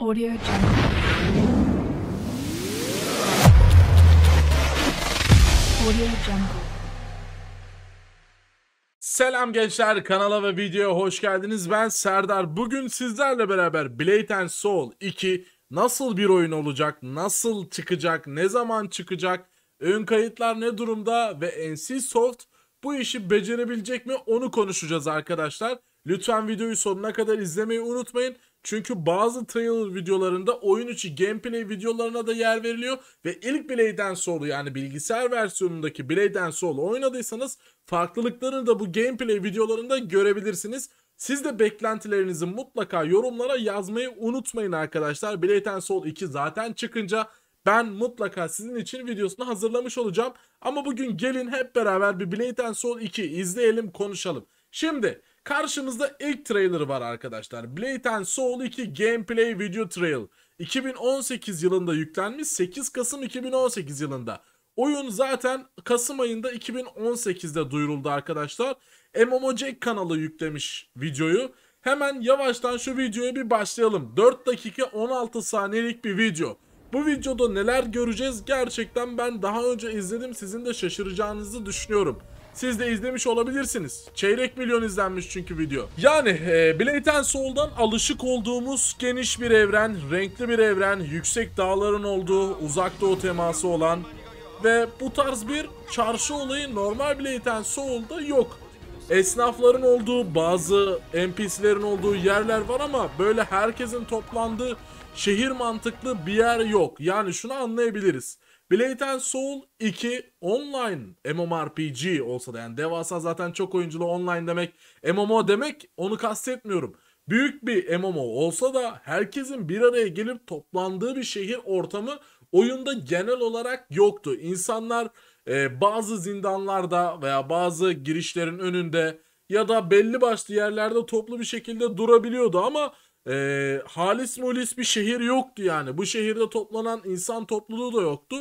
Audio Jungle. Audio Jungle. Selam gençler kanala ve videoya hoş geldiniz. Ben Serdar. Bugün sizlerle beraber Blade and Soul 2 nasıl bir oyun olacak, nasıl çıkacak, ne zaman çıkacak, ön kayıtlar ne durumda ve NC Soft bu işi becerebilecek mi onu konuşacağız arkadaşlar. Lütfen videoyu sonuna kadar izlemeyi unutmayın. Çünkü bazı trailer videolarında oyun içi gameplay videolarına da yer veriliyor ve ilk Blade Soul'u yani bilgisayar versiyonundaki Blade Soul'u oynadıysanız farklılıklarını da bu gameplay videolarında görebilirsiniz. Siz de beklentilerinizi mutlaka yorumlara yazmayı unutmayın arkadaşlar. Blade Soul 2 zaten çıkınca ben mutlaka sizin için videosunu hazırlamış olacağım. Ama bugün gelin hep beraber bir Blade Soul 2 izleyelim konuşalım. Şimdi karşımızda ilk trailer var arkadaşlar. Blade and Soul 2 Gameplay Video Trail. 2018 yılında yüklenmiş 8 Kasım 2018 yılında. Oyun zaten Kasım ayında 2018'de duyuruldu arkadaşlar. MMO Jack kanalı yüklemiş videoyu. Hemen yavaştan şu videoya bir başlayalım. 4 dakika 16 saniyelik bir video. Bu videoda neler göreceğiz gerçekten ben daha önce izledim sizin de şaşıracağınızı düşünüyorum. Siz de izlemiş olabilirsiniz. Çeyrek milyon izlenmiş çünkü video. Yani e, Blade Soul'dan alışık olduğumuz geniş bir evren, renkli bir evren, yüksek dağların olduğu, uzak doğu teması olan ve bu tarz bir çarşı olayı normal Blade Soul'da yok. Esnafların olduğu, bazı NPC'lerin olduğu yerler var ama böyle herkesin toplandığı şehir mantıklı bir yer yok. Yani şunu anlayabiliriz. Blade Soul 2 online MMORPG olsa da yani devasa zaten çok oyunculu online demek MMO demek onu kastetmiyorum. Büyük bir MMO olsa da herkesin bir araya gelip toplandığı bir şehir ortamı oyunda genel olarak yoktu. İnsanlar e, bazı zindanlarda veya bazı girişlerin önünde ya da belli başlı yerlerde toplu bir şekilde durabiliyordu ama e, halis mulis bir şehir yoktu yani. Bu şehirde toplanan insan topluluğu da yoktu.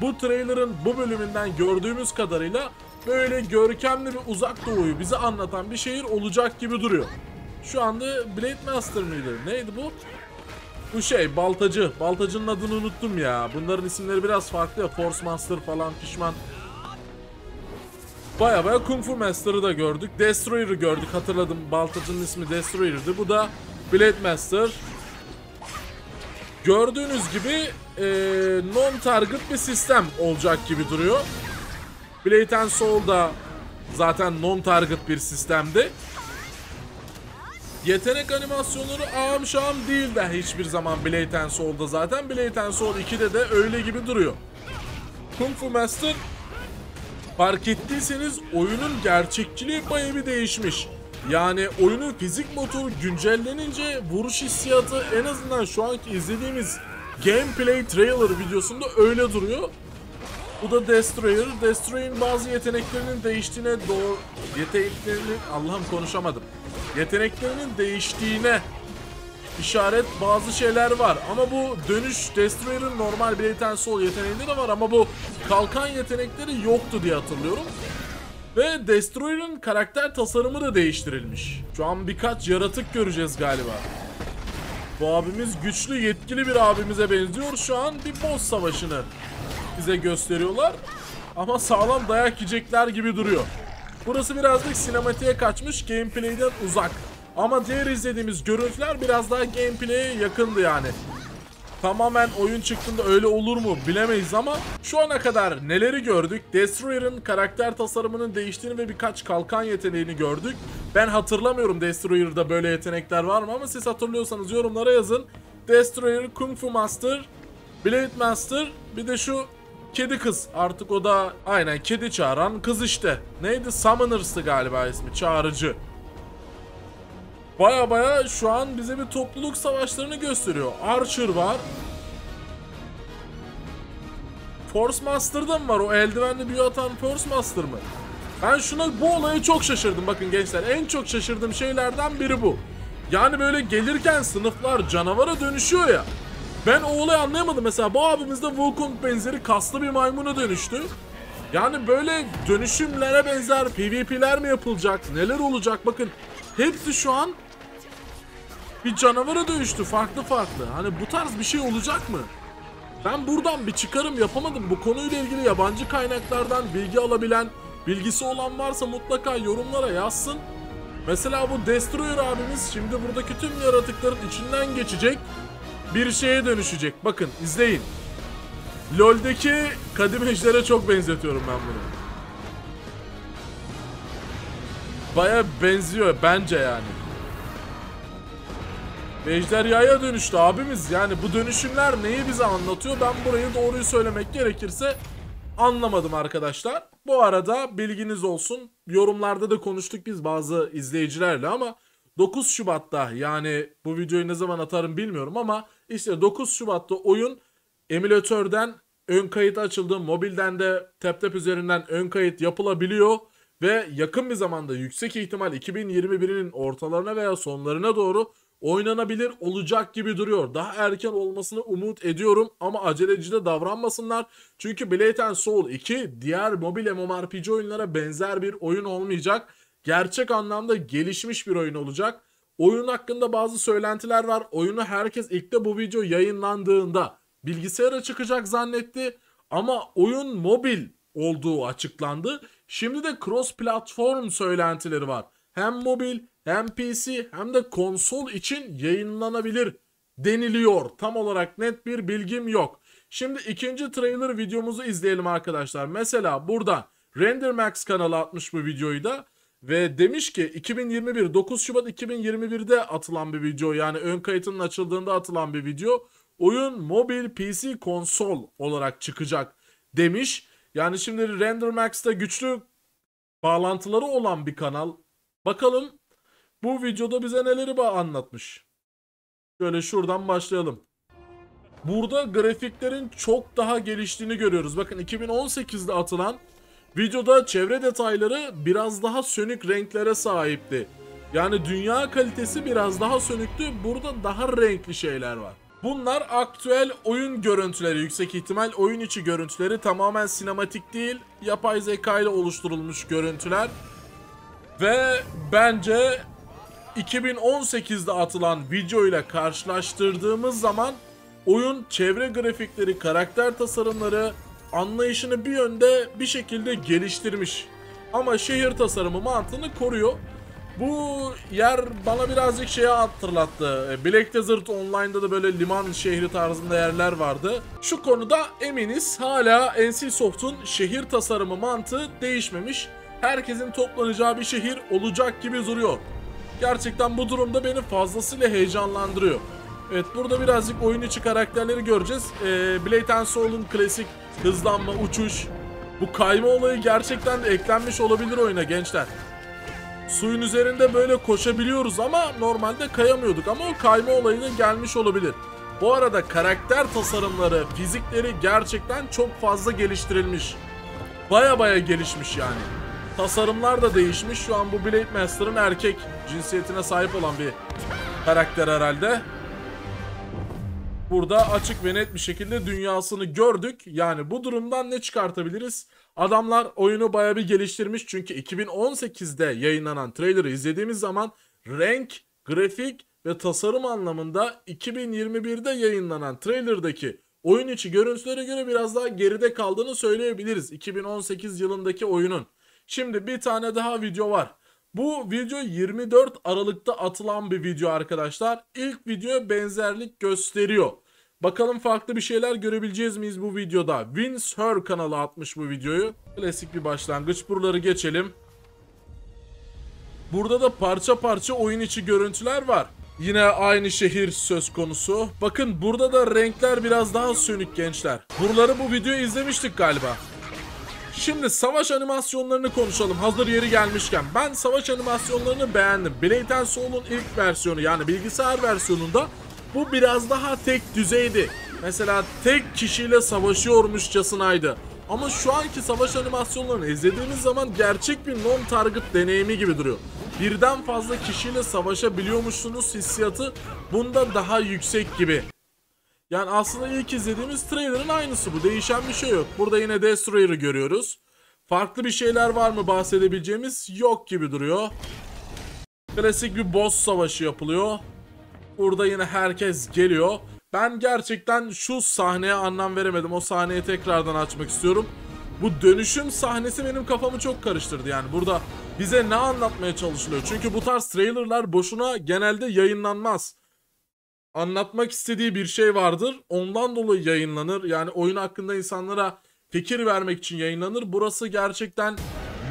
Bu trailer'ın bu bölümünden gördüğümüz kadarıyla böyle görkemli bir uzak doğuyu bize anlatan bir şehir olacak gibi duruyor. Şu anda Blade Master mıydı? Neydi bu? Bu şey baltacı. Baltacının adını unuttum ya. Bunların isimleri biraz farklı ya. Force Master falan pişman. Baya baya Kung Fu Master'ı da gördük. Destroyer'ı gördük. Hatırladım. Baltacının ismi Destroyer'dı. Bu da Blade Master. Gördüğünüz gibi e, non-target bir sistem olacak gibi duruyor. Blade and Soul da zaten non-target bir sistemdi. Yetenek animasyonları ağam şağım değil de hiçbir zaman Blade and Soul'da zaten. Blade and Soul 2'de de öyle gibi duruyor. Kung Fu Master fark ettiyseniz oyunun gerçekçiliği bayağı bir değişmiş. Yani oyunun fizik motoru güncellenince vuruş hissiyatı en azından şu anki izlediğimiz gameplay trailer videosunda öyle duruyor. Bu da Destroyer. Destroyer'in bazı yeteneklerinin değiştiğine doğru... Yeteneklerinin... Allah'ım konuşamadım. Yeteneklerinin değiştiğine işaret bazı şeyler var. Ama bu dönüş Destroyer'ın normal Blade Soul yeteneğinde de var ama bu kalkan yetenekleri yoktu diye hatırlıyorum. Ve Destroyer'ın karakter tasarımı da değiştirilmiş. Şu an birkaç yaratık göreceğiz galiba. Bu abimiz güçlü, yetkili bir abimize benziyor. Şu an bir boss savaşını bize gösteriyorlar. Ama sağlam dayak yiyecekler gibi duruyor. Burası birazcık sinematiğe kaçmış, gameplay'den uzak. Ama diğer izlediğimiz görüntüler biraz daha gameplay'e yakındı yani. Tamamen oyun çıktığında öyle olur mu bilemeyiz ama şu ana kadar neleri gördük? Destroyer'ın karakter tasarımının değiştiğini ve birkaç kalkan yeteneğini gördük. Ben hatırlamıyorum Destroyer'da böyle yetenekler var mı ama siz hatırlıyorsanız yorumlara yazın. Destroyer, Kung Fu Master, Blade Master bir de şu kedi kız artık o da aynen kedi çağıran kız işte. Neydi? Summoners'tı galiba ismi çağrıcı. Baya baya şu an bize bir topluluk savaşlarını gösteriyor. Archer var. Force Master'da mı var? O eldivenli büyü atan Force Master mı? Ben şuna bu olaya çok şaşırdım bakın gençler. En çok şaşırdığım şeylerden biri bu. Yani böyle gelirken sınıflar canavara dönüşüyor ya. Ben o olayı anlayamadım. Mesela bu abimiz de Wukong benzeri kaslı bir maymuna dönüştü. Yani böyle dönüşümlere benzer PvP'ler mi yapılacak? Neler olacak? Bakın hepsi şu an bir canavara dönüştü farklı farklı. Hani bu tarz bir şey olacak mı? Ben buradan bir çıkarım yapamadım. Bu konuyla ilgili yabancı kaynaklardan bilgi alabilen, bilgisi olan varsa mutlaka yorumlara yazsın. Mesela bu Destroyer abimiz şimdi buradaki tüm yaratıkların içinden geçecek. Bir şeye dönüşecek. Bakın izleyin. LoL'deki kadim ejdere çok benzetiyorum ben bunu. Baya benziyor bence yani. Ejderhaya dönüştü abimiz. Yani bu dönüşümler neyi bize anlatıyor? Ben burayı doğruyu söylemek gerekirse anlamadım arkadaşlar. Bu arada bilginiz olsun. Yorumlarda da konuştuk biz bazı izleyicilerle ama 9 Şubat'ta yani bu videoyu ne zaman atarım bilmiyorum ama işte 9 Şubat'ta oyun emülatörden ön kayıt açıldı. Mobilden de TapTap üzerinden ön kayıt yapılabiliyor. Ve yakın bir zamanda yüksek ihtimal 2021'in ortalarına veya sonlarına doğru oynanabilir olacak gibi duruyor. Daha erken olmasını umut ediyorum ama aceleci de davranmasınlar. Çünkü Blade Soul 2 diğer mobil MMORPG oyunlara benzer bir oyun olmayacak. Gerçek anlamda gelişmiş bir oyun olacak. Oyun hakkında bazı söylentiler var. Oyunu herkes ilk de bu video yayınlandığında bilgisayara çıkacak zannetti. Ama oyun mobil olduğu açıklandı. Şimdi de cross platform söylentileri var. Hem mobil hem PC hem de konsol için yayınlanabilir deniliyor. Tam olarak net bir bilgim yok. Şimdi ikinci trailer videomuzu izleyelim arkadaşlar. Mesela burada RenderMax kanalı atmış bu videoyu da ve demiş ki 2021 9 Şubat 2021'de atılan bir video yani ön kayıtının açıldığında atılan bir video. Oyun mobil PC konsol olarak çıkacak demiş. Yani şimdi RenderMax'ta güçlü bağlantıları olan bir kanal. Bakalım bu videoda bize neleri anlatmış. Şöyle şuradan başlayalım. Burada grafiklerin çok daha geliştiğini görüyoruz. Bakın 2018'de atılan videoda çevre detayları biraz daha sönük renklere sahipti. Yani dünya kalitesi biraz daha sönüktü. Burada daha renkli şeyler var. Bunlar aktüel oyun görüntüleri yüksek ihtimal oyun içi görüntüleri tamamen sinematik değil yapay zeka ile oluşturulmuş görüntüler ve bence 2018'de atılan video ile karşılaştırdığımız zaman oyun çevre grafikleri, karakter tasarımları anlayışını bir yönde bir şekilde geliştirmiş. Ama şehir tasarımı mantığını koruyor. Bu yer bana birazcık şeye hatırlattı. Black Desert Online'da da böyle liman şehri tarzında yerler vardı. Şu konuda eminiz hala NCSoft'un şehir tasarımı mantığı değişmemiş. Herkesin toplanacağı bir şehir olacak gibi duruyor. Gerçekten bu durumda beni fazlasıyla heyecanlandırıyor. Evet burada birazcık oyun içi karakterleri göreceğiz. Ee, Blade and Soul'un klasik hızlanma, uçuş, bu kayma olayı gerçekten de eklenmiş olabilir oyuna gençler. Suyun üzerinde böyle koşabiliyoruz ama normalde kayamıyorduk ama o kayma olayı da gelmiş olabilir. Bu arada karakter tasarımları, fizikleri gerçekten çok fazla geliştirilmiş. Baya baya gelişmiş yani. Tasarımlar da değişmiş. Şu an bu Blade Master'ın erkek cinsiyetine sahip olan bir karakter herhalde. Burada açık ve net bir şekilde dünyasını gördük. Yani bu durumdan ne çıkartabiliriz? Adamlar oyunu baya bir geliştirmiş. Çünkü 2018'de yayınlanan trailer'ı izlediğimiz zaman renk, grafik ve tasarım anlamında 2021'de yayınlanan trailer'daki oyun içi görüntülere göre biraz daha geride kaldığını söyleyebiliriz. 2018 yılındaki oyunun. Şimdi bir tane daha video var. Bu video 24 Aralık'ta atılan bir video arkadaşlar. İlk videoya benzerlik gösteriyor. Bakalım farklı bir şeyler görebileceğiz miyiz bu videoda? Her kanalı atmış bu videoyu. Klasik bir başlangıç. Buraları geçelim. Burada da parça parça oyun içi görüntüler var. Yine aynı şehir söz konusu. Bakın burada da renkler biraz daha sönük gençler. Buraları bu videoyu izlemiştik galiba. Şimdi savaş animasyonlarını konuşalım hazır yeri gelmişken. Ben savaş animasyonlarını beğendim. Blade Soul'un ilk versiyonu yani bilgisayar versiyonunda bu biraz daha tek düzeydi. Mesela tek kişiyle savaşıyormuşçasınaydı. Ama şu anki savaş animasyonlarını izlediğimiz zaman gerçek bir non-target deneyimi gibi duruyor. Birden fazla kişiyle savaşabiliyormuşsunuz hissiyatı bunda daha yüksek gibi. Yani aslında ilk izlediğimiz trailer'ın aynısı bu. Değişen bir şey yok. Burada yine Destroyer'ı görüyoruz. Farklı bir şeyler var mı bahsedebileceğimiz? Yok gibi duruyor. Klasik bir boss savaşı yapılıyor. Burada yine herkes geliyor. Ben gerçekten şu sahneye anlam veremedim. O sahneyi tekrardan açmak istiyorum. Bu dönüşüm sahnesi benim kafamı çok karıştırdı yani. Burada bize ne anlatmaya çalışılıyor? Çünkü bu tarz trailerlar boşuna genelde yayınlanmaz. Anlatmak istediği bir şey vardır. Ondan dolayı yayınlanır. Yani oyun hakkında insanlara fikir vermek için yayınlanır. Burası gerçekten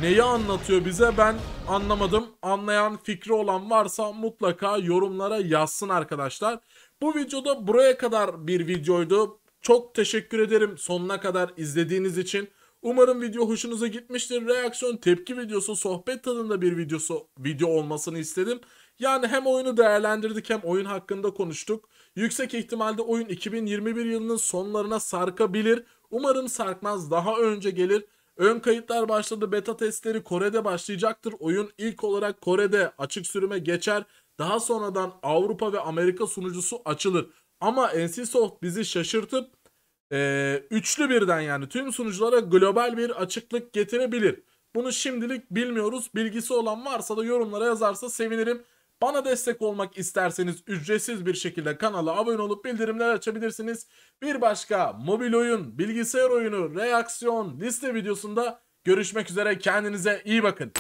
neyi anlatıyor bize ben anlamadım. Anlayan fikri olan varsa mutlaka yorumlara yazsın arkadaşlar. Bu videoda buraya kadar bir videoydu. Çok teşekkür ederim sonuna kadar izlediğiniz için. Umarım video hoşunuza gitmiştir. Reaksiyon tepki videosu, sohbet tadında bir videosu video olmasını istedim. Yani hem oyunu değerlendirdik hem oyun hakkında konuştuk. Yüksek ihtimalle oyun 2021 yılının sonlarına sarkabilir. Umarım sarkmaz daha önce gelir. Ön kayıtlar başladı. Beta testleri Kore'de başlayacaktır. Oyun ilk olarak Kore'de açık sürüme geçer. Daha sonradan Avrupa ve Amerika sunucusu açılır. Ama NCSoft bizi şaşırtıp ee, üçlü birden yani tüm sunuculara global bir açıklık getirebilir. Bunu şimdilik bilmiyoruz. Bilgisi olan varsa da yorumlara yazarsa sevinirim. Bana destek olmak isterseniz ücretsiz bir şekilde kanala abone olup bildirimler açabilirsiniz. Bir başka mobil oyun, bilgisayar oyunu, reaksiyon, liste videosunda görüşmek üzere. Kendinize iyi bakın.